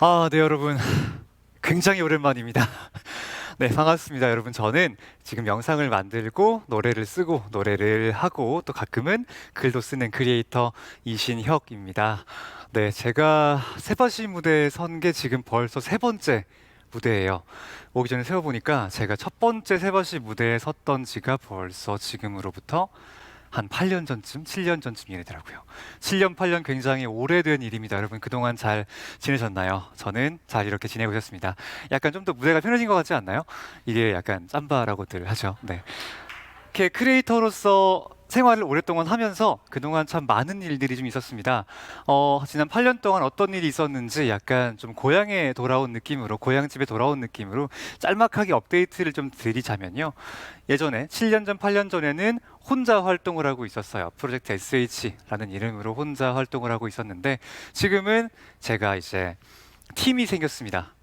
아, 네, 여러분. 굉장히 오랜만입니다. 네, 반갑습니다, 여러분. 저는 지금 영상을 만들고 노래를 쓰고 노래를 하고 또 가끔은 글도 쓰는 크리에이터 이신혁입니다. 네, 제가 세바시 무대에 선 게 지금 벌써 세 번째 무대예요. 오기 전에 세어보니까 제가 첫 번째 세바시 무대에 섰던 지가 벌써 지금으로부터 한 8년 전쯤, 7년 전쯤이더라고요. 7년, 8년 굉장히 오래된 일입니다. 여러분 그동안 잘 지내셨나요? 저는 잘 이렇게 지내고 있었습니다. 약간 좀 더 무대가 편해진 것 같지 않나요? 이게 약간 짬바라고들 하죠. 네. 이렇게 크리에이터로서 생활을 오랫동안 하면서 그동안 참 많은 일들이 좀 있었습니다. 어, 지난 8년 동안 어떤 일이 있었는지 약간 좀 고향에 돌아온 느낌으로, 고향집에 돌아온 느낌으로 짤막하게 업데이트를 좀 드리자면요. 예전에 7년 전, 8년 전에는 혼자 활동을 하고 있었어요. 프로젝트 SH라는 이름으로 혼자 활동을 하고 있었는데 지금은 제가 이제 팀이 생겼습니다.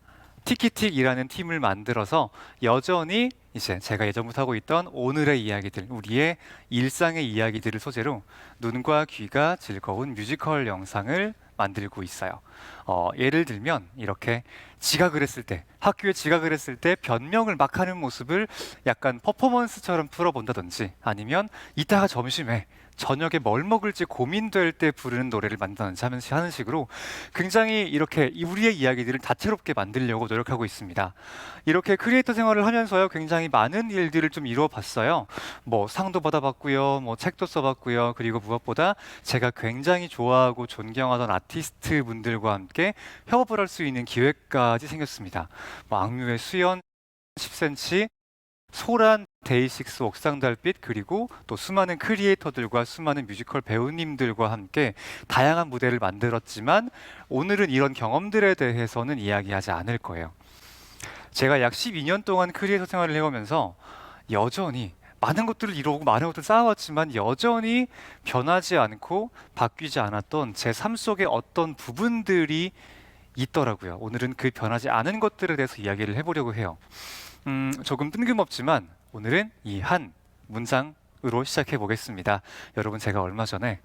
티키틱이라는 팀을 만들어서 여전히 이제 제가 예전부터 하고 있던 오늘의 이야기들, 우리의 일상의 이야기들을 소재로 눈과 귀가 즐거운 뮤지컬 영상을 만들고 있어요. 어, 예를 들면 이렇게 지각을 했을 때, 학교에 지각을 했을 때 변명을 막 하는 모습을 약간 퍼포먼스처럼 풀어본다든지 아니면 이따가 점심에 저녁에 뭘 먹을지 고민될 때 부르는 노래를 하면서 하는 식으로 굉장히 이렇게 이- 우리의 이야기들을 다채롭게 만들려고 노력하고 있습니다. 이렇게 크리에이터 생활을 하면서요, 굉장히 많은 일들을 좀 이루어 봤어요. 뭐 상도 받아봤고요, 뭐 책도 써봤고요, 그리고 무엇보다 제가 굉장히 좋아하고 존경하던 아티스트 분들과 함께 협업을 할 수 있는 기회까지 생겼습니다. 뭐 악뮤의 수연, 10cm, 소란, 데이식스, 옥상달빛 그리고 또 수많은 크리에이터들과 수많은 뮤지컬 배우님들과 함께 다양한 무대를 만들었지만 오늘은 이런 경험들에 대해서는 이야기하지 않을 거예요. 제가 약 12년 동안 크리에이터 생활을 해오면서 여전히 많은 것들을 이루고 많은 것들을 쌓아왔지만 여전히 변하지 않고 바뀌지 않았던 제 삶 속의 어떤 부분들이 있더라고요. 오늘은 그 변하지 않은 것들에 대해서 이야기를 해보려고 해요. 음, 조금 뜬금없지만 오늘은 이 한 문장으로 시작해 보겠습니다. 여러분 제가 얼마 전에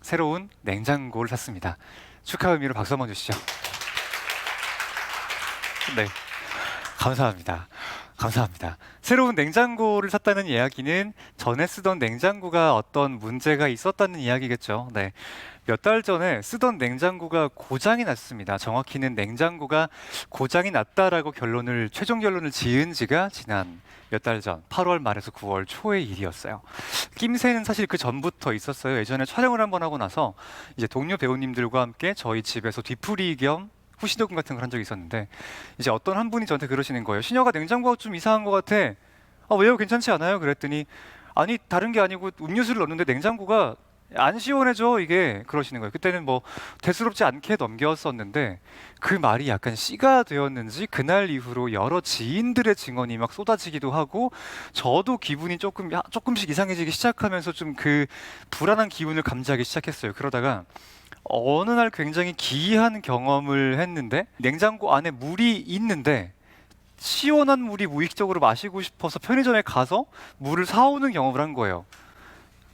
새로운 냉장고를 샀습니다. 축하 의미로 박수 한번 주시죠. 네, 감사합니다. 감사합니다. 새로운 냉장고를 샀다는 이야기는 전에 쓰던 냉장고가 어떤 문제가 있었다는 이야기겠죠. 네. 몇 달 전에 쓰던 냉장고가 고장이 났습니다. 정확히는 냉장고가 고장이 났다라고 결론을 최종 결론을 지은 지가 지난 몇 달 전, 8월 말에서 9월 초의 일이었어요. 낌새는 사실 그 전부터 있었어요. 예전에 촬영을 한번 하고 나서 이제 동료 배우님들과 함께 저희 집에서 뒤풀이 겸 후시도금 같은 걸 한 적이 있었는데 이제 어떤 한 분이 저한테 그러시는 거예요. 신여가 냉장고가 좀 이상한 것 같아. 아 왜요? 괜찮지 않아요? 그랬더니 아니 다른 게 아니고 음료수를 넣는데 냉장고가 안 시원해져 이게 그러시는 거예요. 그때는 뭐 대수롭지 않게 넘겼었는데 그 말이 약간 씨가 되었는지 그날 이후로 여러 지인들의 증언이 막 쏟아지기도 하고 저도 기분이 조금 야- 조금씩 이상해지기 시작하면서 좀 그 불안한 기분을 감지하기 시작했어요. 그러다가 어느 날 굉장히 기이한 경험을 했는데 냉장고 안에 물이 있는데 시원한 물이 무의식적으로 마시고 싶어서 편의점에 가서 물을 사오는 경험을 한 거예요.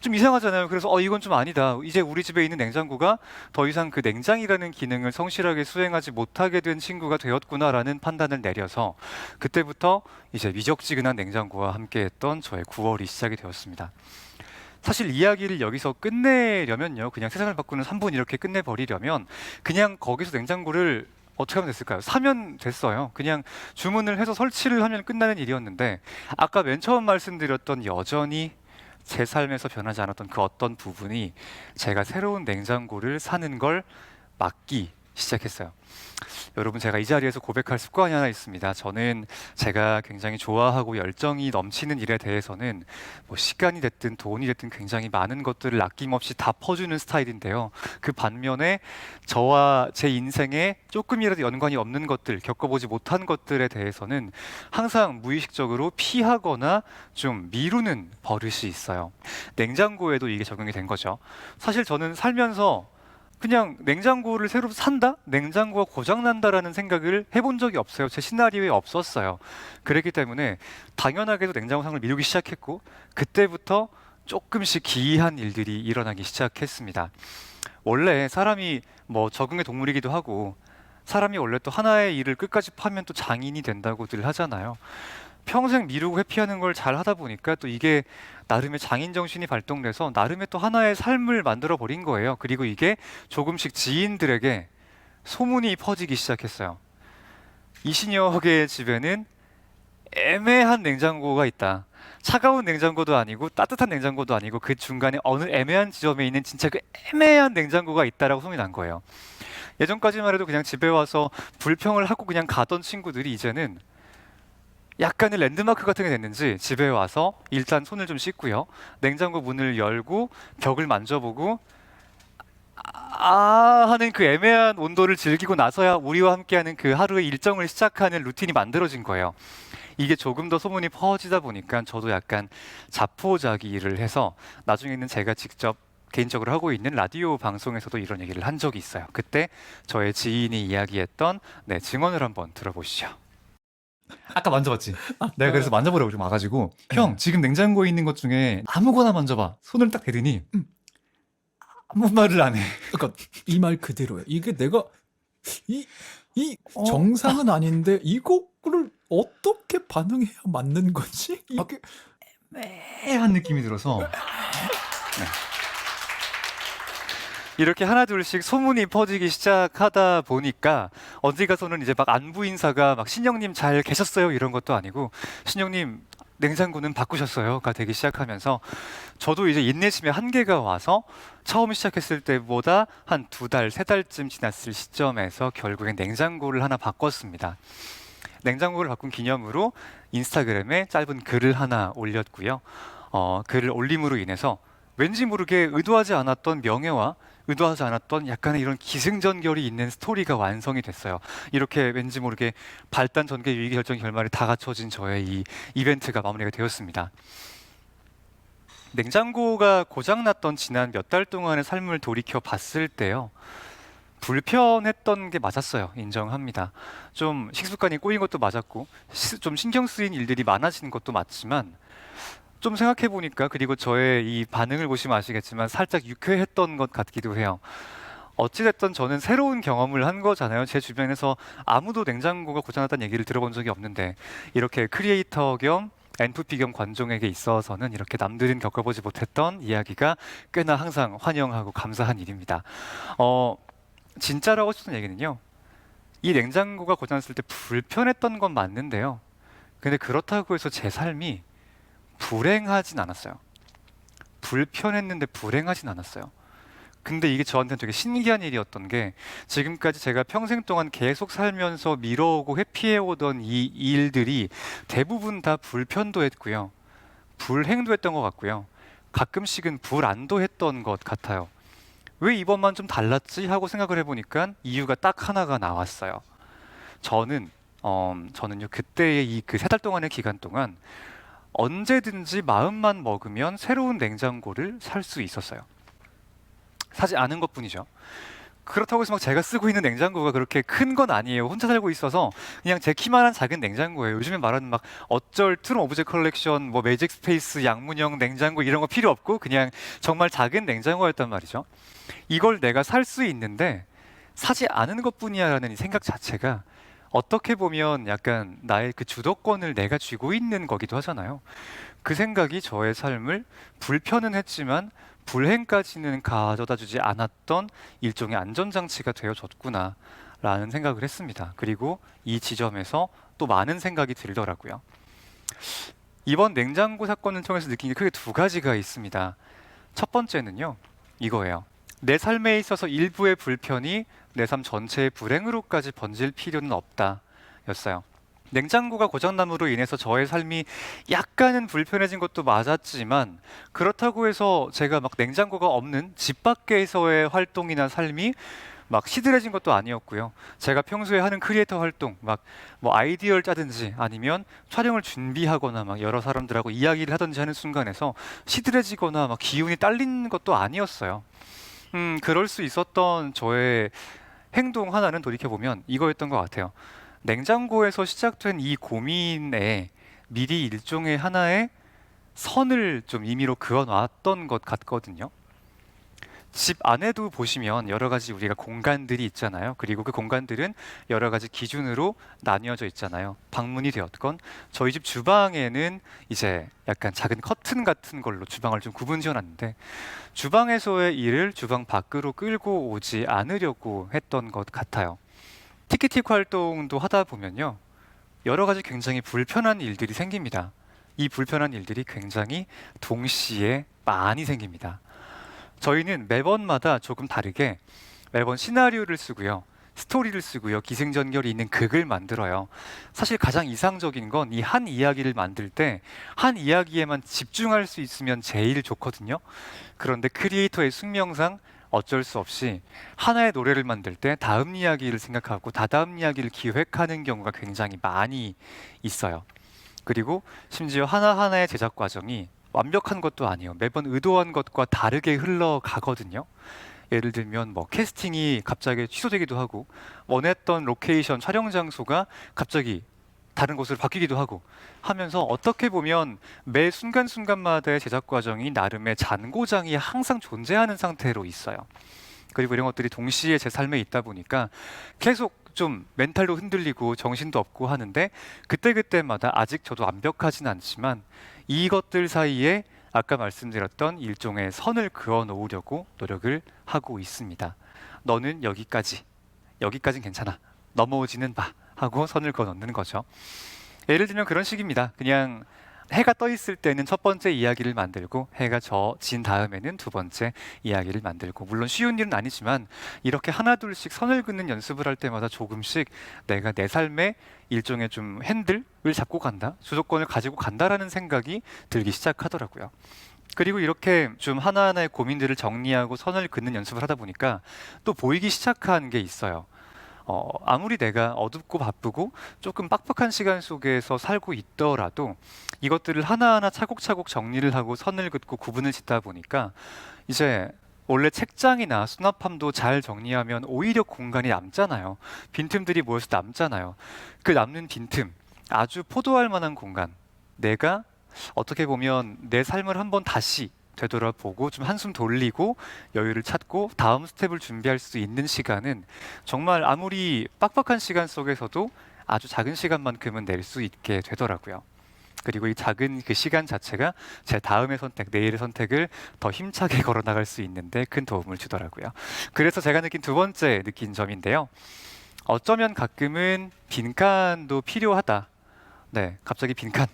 좀 이상하잖아요. 그래서 어 이건 좀 아니다. 이제 우리 집에 있는 냉장고가 더 이상 그 냉장이라는 기능을 성실하게 수행하지 못하게 된 친구가 되었구나라는 판단을 내려서 그때부터 이제 미적지근한 냉장고와 함께했던 저의 9월이 시작이 되었습니다. 사실 이야기를 여기서 끝내려면요, 그냥 세상을 바꾸는 3분 이렇게 끝내버리려면 그냥 거기서 냉장고를 어떻게 하면 됐을까요? 사면 됐어요. 그냥 주문을 해서 설치를 하면 끝나는 일이었는데 아까 맨 처음 말씀드렸던 여전히 제 삶에서 변하지 않았던 그 어떤 부분이 제가 새로운 냉장고를 사는 걸 막기 시작했어요. 여러분 제가 이 자리에서 고백할 습관이 하나 있습니다. 저는 제가 굉장히 좋아하고 열정이 넘치는 일에 대해서는 뭐 시간이 됐든 돈이 됐든 굉장히 많은 것들을 아낌없이 다 퍼주는 스타일인데요. 그 반면에 저와 제 인생에 조금이라도 연관이 없는 것들, 겪어보지 못한 것들에 대해서는 항상 무의식적으로 피하거나 좀 미루는 버릇이 있어요. 냉장고에도 이게 적용이 된 거죠. 사실 저는 살면서 그냥 냉장고를 새로 산다? 냉장고가 고장난다라는 생각을 해본 적이 없어요. 제 시나리오에 없었어요. 그랬기 때문에 당연하게도 냉장고 상을 미루기 시작했고 그때부터 조금씩 기이한 일들이 일어나기 시작했습니다. 원래 사람이 뭐 적응의 동물이기도 하고 사람이 원래 또 하나의 일을 끝까지 파면 또 장인이 된다고들 하잖아요. 평생 미루고 회피하는 걸 잘 하다 보니까 또 이게 나름의 장인 정신이 발동돼서 나름의 또 하나의 삶을 만들어 버린 거예요. 그리고 이게 조금씩 지인들에게 소문이 퍼지기 시작했어요. 이신혁의 집에는 애매한 냉장고가 있다. 차가운 냉장고도 아니고 따뜻한 냉장고도 아니고 그 중간에 어느 애매한 지점에 있는 진짜 그 애매한 냉장고가 있다라고 소문이 난 거예요. 예전까지만 해도 그냥 집에 와서 불평을 하고 그냥 가던 친구들이 이제는 약간의 랜드마크 같은 게 됐는지 집에 와서 일단 손을 좀 씻고요. 냉장고 문을 열고 벽을 만져보고 아 하는 그 애매한 온도를 즐기고 나서야 우리와 함께하는 그 하루의 일정을 시작하는 루틴이 만들어진 거예요. 이게 조금 더 소문이 퍼지다 보니까 저도 약간 자포자기를 해서 나중에는 제가 직접 개인적으로 하고 있는 라디오 방송에서도 이런 얘기를 한 적이 있어요. 그때 저의 지인이 이야기했던 네, 증언을 한번 들어보시죠. 아까 만져봤지? 내가 그래서 만져보라고 좀 와가지고 형 지금 냉장고에 있는 것 중에 아무거나 만져봐 손을 딱 대더니 음. 아무 말을 안 해. 그러니까 이 말 그대로야. 이게 내가 이, 이 어. 정상은 아닌데 이거를 어떻게 반응해야 맞는 거지? 이게 애한 느낌이 들어서 이렇게 하나 둘씩 소문이 퍼지기 시작하다 보니까 어디 가서는 이제 막 안부 인사가 막 신영님 잘 계셨어요 이런 것도 아니고 신영님 냉장고는 바꾸셨어요가 되기 시작하면서 저도 이제 인내심의 한계가 와서 처음 시작했을 때보다 한 두 달, 세 달쯤 지났을 시점에서 결국엔 냉장고를 하나 바꿨습니다. 냉장고를 바꾼 기념으로 인스타그램에 짧은 글을 하나 올렸고요. 어, 글을 올림으로 인해서 왠지 모르게 의도하지 않았던 명예와 의도하지 않았던 약간의 이런 기승전결이 있는 스토리가 완성이 됐어요. 이렇게 왠지 모르게 발단 전개 유의 결정 결말이 다 갖춰진 저의 이 이벤트가 마무리가 되었습니다. 냉장고가 고장났던 지난 몇 달 동안의 삶을 돌이켜 봤을 때요. 불편했던 게 맞았어요. 인정합니다. 좀 식습관이 꼬인 것도 맞았고 시- 좀 신경 쓰인 일들이 많아지는 것도 맞지만 좀 생각해 보니까 그리고 저의 이 반응을 보시면 아시겠지만 살짝 유쾌했던 것 같기도 해요. 어찌됐든 저는 새로운 경험을 한 거잖아요. 제 주변에서 아무도 냉장고가 고장났다는 얘기를 들어본 적이 없는데 이렇게 크리에이터 겸 NFP 겸 관종에게 있어서는 이렇게 남들은 겪어보지 못했던 이야기가 꽤나 항상 환영하고 감사한 일입니다. 어, 진짜로 하고 싶은 얘기는요. 이 냉장고가 고장났을 때 불편했던 건 맞는데요. 근데 그렇다고 해서 제 삶이 불행하진 않았어요. 불편했는데 불행하진 않았어요. 근데 이게 저한테는 되게 신기한 일이었던 게 지금까지 제가 평생 동안 계속 살면서 미뤄오고 회피해오던 이 일들이 대부분 다 불편도 했고요. 불행도 했던 것 같고요. 가끔씩은 불안도 했던 것 같아요. 왜 이번만 좀 달랐지 하고 생각을 해보니까 이유가 딱 하나가 나왔어요. 저는 어, 저는요 그때의 이 그 세 달 동안의 기간 동안 언제든지 마음만 먹으면 새로운 냉장고를 살 수 있었어요. 사지 않은 것 뿐이죠. 그렇다고 해서 막 제가 쓰고 있는 냉장고가 그렇게 큰 건 아니에요. 혼자 살고 있어서 그냥 제 키만한 작은 냉장고예요. 요즘에 말하는 막 어쩔 트럼 오브제 컬렉션, 뭐 매직 스페이스, 양문형 냉장고 이런 거 필요 없고 그냥 정말 작은 냉장고였단 말이죠. 이걸 내가 살 수 있는데 사지 않은 것뿐이야라는 이 생각 자체가 어떻게 보면 약간 나의 그 주도권을 내가 쥐고 있는 거기도 하잖아요. 그 생각이 저의 삶을 불편은 했지만 불행까지는 가져다 주지 않았던 일종의 안전장치가 되어줬구나 라는 생각을 했습니다. 그리고 이 지점에서 또 많은 생각이 들더라고요. 이번 냉장고 사건을 통해서 느낀 게 크게 두 가지가 있습니다. 첫 번째는요, 이거예요. 내 삶에 있어서 일부의 불편이 내 삶 전체의 불행으로까지 번질 필요는 없다였어요. 냉장고가 고장남으로 인해서 저의 삶이 약간은 불편해진 것도 맞았지만 그렇다고 해서 제가 막 냉장고가 없는 집 밖에서의 활동이나 삶이 막 시들해진 것도 아니었고요. 제가 평소에 하는 크리에이터 활동, 막 뭐 아이디어를 짜든지 아니면 촬영을 준비하거나 막 여러 사람들하고 이야기를 하든지 하는 순간에서 시들해지거나 막 기운이 딸린 것도 아니었어요. 음, 그럴 수 있었던 저의 행동 하나는 돌이켜 보면 이거였던 것 같아요. 냉장고에서 시작된 이 고민에 미리 일종의 하나의 선을 좀 임의로 그어 놨던 것 같거든요. 집 안에도 보시면 여러 가지 우리가 공간들이 있잖아요. 그리고 그 공간들은 여러 가지 기준으로 나뉘어져 있잖아요. 방문이 되었건 저희 집 주방에는 이제 약간 작은 커튼 같은 걸로 주방을 좀 구분 지어놨는데 주방에서의 일을 주방 밖으로 끌고 오지 않으려고 했던 것 같아요. 티키티크 활동도 하다 보면요. 여러 가지 굉장히 불편한 일들이 생깁니다. 이 불편한 일들이 굉장히 동시에 많이 생깁니다. 저희는 매번마다 조금 다르게 매번 시나리오를 쓰고요. 스토리를 쓰고요. 기승전결이 있는 극을 만들어요. 사실 가장 이상적인 건 이 한 이야기를 만들 때 한 이야기에만 집중할 수 있으면 제일 좋거든요. 그런데 크리에이터의 숙명상 어쩔 수 없이 하나의 노래를 만들 때 다음 이야기를 생각하고 다다음 이야기를 기획하는 경우가 굉장히 많이 있어요. 그리고 심지어 하나하나의 제작 과정이 완벽한 것도 아니에요. 매번 의도한 것과 다르게 흘러가거든요. 예를 들면 뭐 캐스팅이 갑자기 취소되기도 하고 원했던 로케이션 촬영 장소가 갑자기 다른 곳으로 바뀌기도 하고 하면서 어떻게 보면 매 순간순간마다의 제작 과정이 나름의 잔고장이 항상 존재하는 상태로 있어요. 그리고 이런 것들이 동시에 제 삶에 있다 보니까 계속 좀 멘탈도 흔들리고 정신도 없고 하는데 그때그때마다 아직 저도 완벽하진 않지만 이것들 사이에 아까 말씀드렸던 일종의 선을 그어 놓으려고 노력을 하고 있습니다. 너는 여기까지, 여기까진 괜찮아. 넘어오지는 마. 하고 선을 그어 놓는 거죠. 예를 들면 그런 식입니다. 그냥 해가 떠 있을 때는 첫 번째 이야기를 만들고 해가 져진 다음에는 두 번째 이야기를 만들고 물론 쉬운 일은 아니지만 이렇게 하나 둘씩 선을 긋는 연습을 할 때마다 조금씩 내가 내 삶의 일종의 좀 핸들을 잡고 간다 주도권을 가지고 간다라는 생각이 들기 시작하더라고요. 그리고 이렇게 좀 하나하나의 고민들을 정리하고 선을 긋는 연습을 하다 보니까 또 보이기 시작한 게 있어요. 어, 아무리 내가 어둡고 바쁘고 조금 빡빡한 시간 속에서 살고 있더라도 이것들을 하나하나 차곡차곡 정리를 하고 선을 긋고 구분을 짓다 보니까 이제 원래 책장이나 수납함도 잘 정리하면 오히려 공간이 남잖아요. 빈틈들이 모여서 남잖아요. 그 남는 빈틈, 아주 포도할 만한 공간. 내가 어떻게 보면 내 삶을 한번 다시 되돌아보고 좀 한숨 돌리고 여유를 찾고 다음 스텝을 준비할 수 있는 시간은 정말 아무리 빡빡한 시간 속에서도 아주 작은 시간만큼은 낼 수 있게 되더라고요. 그리고 이 작은 그 시간 자체가 제 다음의 선택, 내일의 선택을 더 힘차게 걸어 나갈 수 있는데 큰 도움을 주더라고요. 그래서 제가 느낀 두 번째 느낀 점인데요. 어쩌면 가끔은 빈칸도 필요하다. 네, 갑자기 빈칸.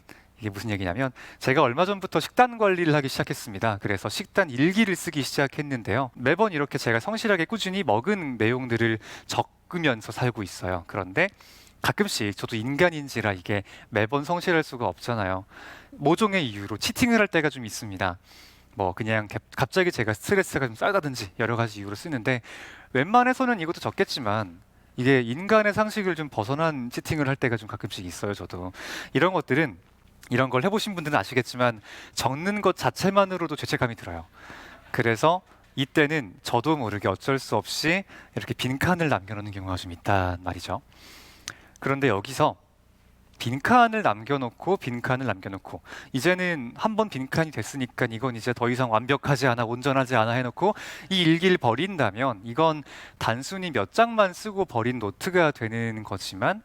이게 무슨 얘기냐면 제가 얼마 전부터 식단 관리를 하기 시작했습니다. 그래서 식단 일기를 쓰기 시작했는데요. 매번 이렇게 제가 성실하게 꾸준히 먹은 내용들을 적으면서 살고 있어요. 그런데 가끔씩 저도 인간인지라 이게 매번 성실할 수가 없잖아요. 모종의 이유로 치팅을 할 때가 좀 있습니다. 뭐 그냥 개- 갑자기 제가 스트레스가 좀 쌓다든지 여러 가지 이유로 쓰는데 웬만해서는 이것도 적겠지만 이게 인간의 상식을 좀 벗어난 치팅을 할 때가 좀 가끔씩 있어요. 저도 이런 것들은 이런 걸 해보신 분들은 아시겠지만 적는 것 자체만으로도 죄책감이 들어요. 그래서 이때는 저도 모르게 어쩔 수 없이 이렇게 빈칸을 남겨놓는 경우가 좀 있단 말이죠. 그런데 여기서 빈칸을 남겨놓고 빈칸을 남겨놓고 이제는 한 번 빈칸이 됐으니까 이건 이제 더 이상 완벽하지 않아 온전하지 않아 해놓고 이 일기를 버린다면 이건 단순히 몇 장만 쓰고 버린 노트가 되는 거지만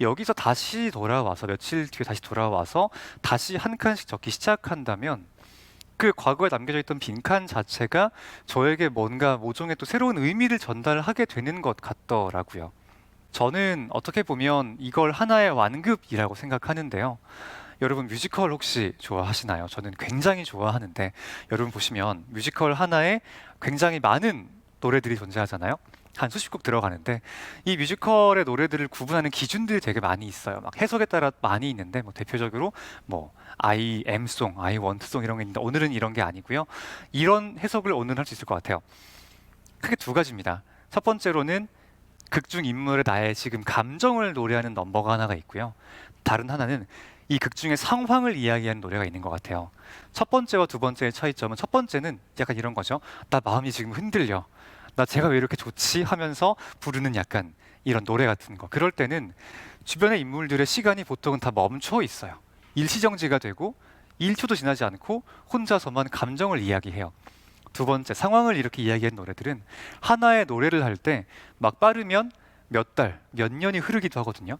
여기서 다시 돌아와서 며칠 뒤에 다시 돌아와서 다시 한 칸씩 적기 시작한다면 그 과거에 남겨져 있던 빈칸 자체가 저에게 뭔가 모종의 또 새로운 의미를 전달하게 되는 것 같더라고요. 저는 어떻게 보면 이걸 하나의 완급이라고 생각하는데요. 여러분 뮤지컬 혹시 좋아하시나요? 저는 굉장히 좋아하는데 여러분 보시면 뮤지컬 하나에 굉장히 많은 노래들이 존재하잖아요. 한 수십 곡 들어가는데 이 뮤지컬의 노래들을 구분하는 기준들이 되게 많이 있어요. 막 해석에 따라 많이 있는데 뭐 대표적으로 뭐 I am song, I want song 이런 게 있는데 오늘은 이런 게 아니고요. 이런 해석을 오늘 할 수 있을 것 같아요. 크게 두 가지입니다. 첫 번째로는 극중 인물의 나의 지금 감정을 노래하는 넘버가 하나가 있고요. 다른 하나는 이 극 중의 상황을 이야기하는 노래가 있는 것 같아요. 첫 번째와 두 번째의 차이점은 첫 번째는 약간 이런 거죠. 나 마음이 지금 흔들려. 나 제가 왜 이렇게 좋지 하면서 부르는 약간 이런 노래 같은 거. 그럴 때는 주변의 인물들의 시간이 보통은 다 멈춰 있어요. 일시정지가 되고 1초도 지나지 않고 혼자서만 감정을 이야기해요. 두 번째 상황을 이렇게 이야기한 노래들은 하나의 노래를 할 때 막 빠르면 몇 달, 몇 년이 흐르기도 하거든요.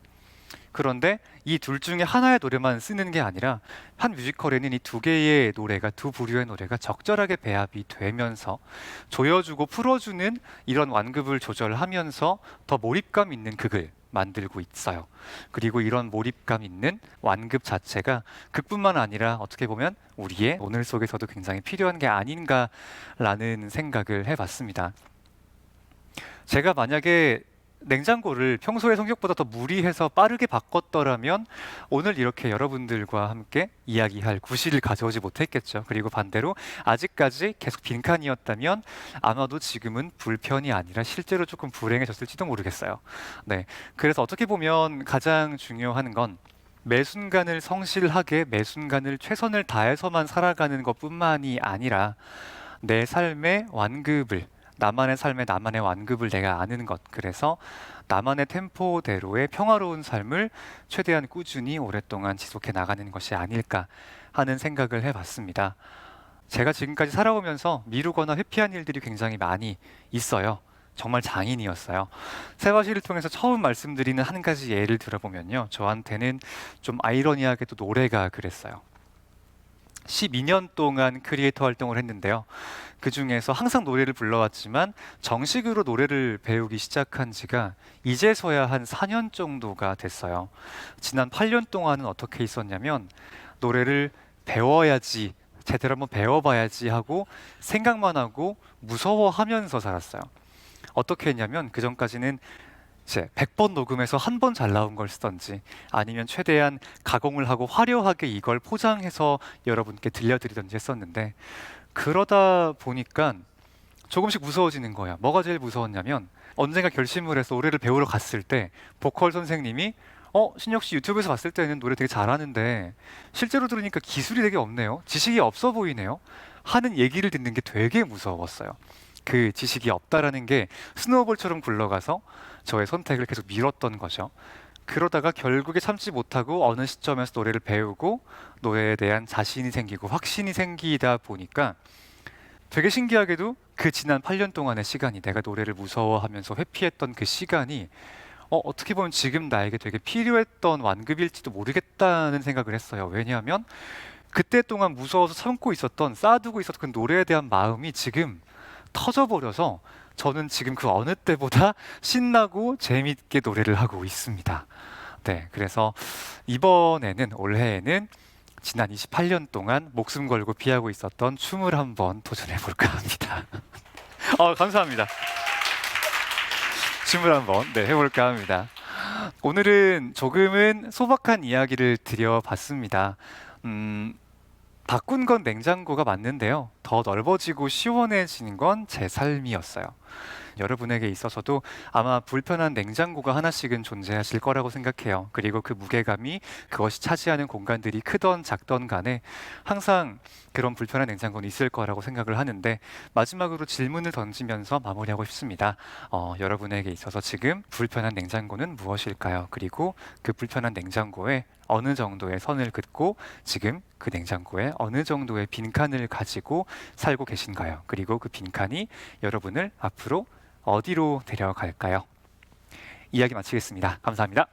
그런데 이 둘 중에 하나의 노래만 쓰는 게 아니라 한 뮤지컬에는 이 두 개의 노래가 두 부류의 노래가 적절하게 배합이 되면서 조여주고 풀어주는 이런 완급을 조절하면서 더 몰입감 있는 극을 만들고 있어요. 그리고 이런 몰입감 있는 완급 자체가 극뿐만 아니라 어떻게 보면 우리의 오늘 속에서도 굉장히 필요한 게 아닌가라는 생각을 해봤습니다. 제가 만약에 냉장고를 평소의 성격보다 더 무리해서 빠르게 바꿨더라면 오늘 이렇게 여러분들과 함께 이야기할 구실을 가져오지 못했겠죠. 그리고 반대로 아직까지 계속 빈칸이었다면 아마도 지금은 불편이 아니라 실제로 조금 불행해졌을지도 모르겠어요. 네. 그래서 어떻게 보면 가장 중요한 건 매 순간을 성실하게 매 순간을 최선을 다해서만 살아가는 것뿐만이 아니라 내 삶의 완급을 나만의 삶의 나만의 완급을 내가 아는 것 그래서 나만의 템포대로의 평화로운 삶을 최대한 꾸준히 오랫동안 지속해 나가는 것이 아닐까 하는 생각을 해봤습니다. 제가 지금까지 살아오면서 미루거나 회피한 일들이 굉장히 많이 있어요. 정말 장인이었어요. 세바시를 통해서 처음 말씀드리는 한 가지 예를 들어보면요. 저한테는 좀 아이러니하게도 노래가 그랬어요. 12년 동안 크리에이터 활동을 했는데요. 그 중에서 항상 노래를 불러왔지만 정식으로 노래를 배우기 시작한 지가 이제서야 한 4년 정도가 됐어요. 지난 8년 동안은 어떻게 있었냐면 노래를 배워야지 제대로 한번 배워봐야지 하고 생각만 하고 무서워하면서 살았어요. 어떻게 했냐면 그 전까지는 이제 100번 녹음해서 한 번 잘 나온 걸 쓰던지 아니면 최대한 가공을 하고 화려하게 이걸 포장해서 여러분께 들려드리던지 했었는데 그러다 보니까 조금씩 무서워지는 거야. 뭐가 제일 무서웠냐면 언젠가 결심을 해서 노래를 배우러 갔을 때 보컬 선생님이 어 신혁 씨 유튜브에서 봤을 때는 노래 되게 잘하는데 실제로 들으니까 기술이 되게 없네요. 지식이 없어 보이네요. 하는 얘기를 듣는 게 되게 무서웠어요. 그 지식이 없다라는 게 스노우볼처럼 굴러가서 저의 선택을 계속 밀었던 거죠. 그러다가 결국에 참지 못하고 어느 시점에서 노래를 배우고 노래에 대한 자신이 생기고 확신이 생기다 보니까 되게 신기하게도 그 지난 8년 동안의 시간이 내가 노래를 무서워하면서 회피했던 그 시간이 어, 어떻게 보면 지금 나에게 되게 필요했던 완급일지도 모르겠다는 생각을 했어요. 왜냐하면 그때 동안 무서워서 참고 있었던 쌓아두고 있었던 그 노래에 대한 마음이 지금 터져버려서 저는 지금 그 어느 때보다 신나고 재밌게 노래를 하고 있습니다. 네, 그래서 이번에는 올해에는 지난 28년 동안 목숨 걸고 피하고 있었던 춤을 한번 도전해 볼까 합니다. 어, 감사합니다. 춤을 한번 네, 해볼까 합니다. 오늘은 조금은 소박한 이야기를 드려봤습니다. 음, 바꾼 건 냉장고가 맞는데요. 더 넓어지고 시원해지는 건 제 삶이었어요. 여러분에게 있어서도 아마 불편한 냉장고가 하나씩은 존재하실 거라고 생각해요. 그리고 그 무게감이 그것이 차지하는 공간들이 크던 작던 간에 항상 그런 불편한 냉장고는 있을 거라고 생각을 하는데 마지막으로 질문을 던지면서 마무리하고 싶습니다. 어, 여러분에게 있어서 지금 불편한 냉장고는 무엇일까요? 그리고 그 불편한 냉장고에 어느 정도의 선을 긋고 지금 그 냉장고에 어느 정도의 빈칸을 가지고 살고 계신가요? 그리고 그 빈칸이 여러분을 앞으로 어디로 데려갈까요? 이야기 마치겠습니다. 감사합니다.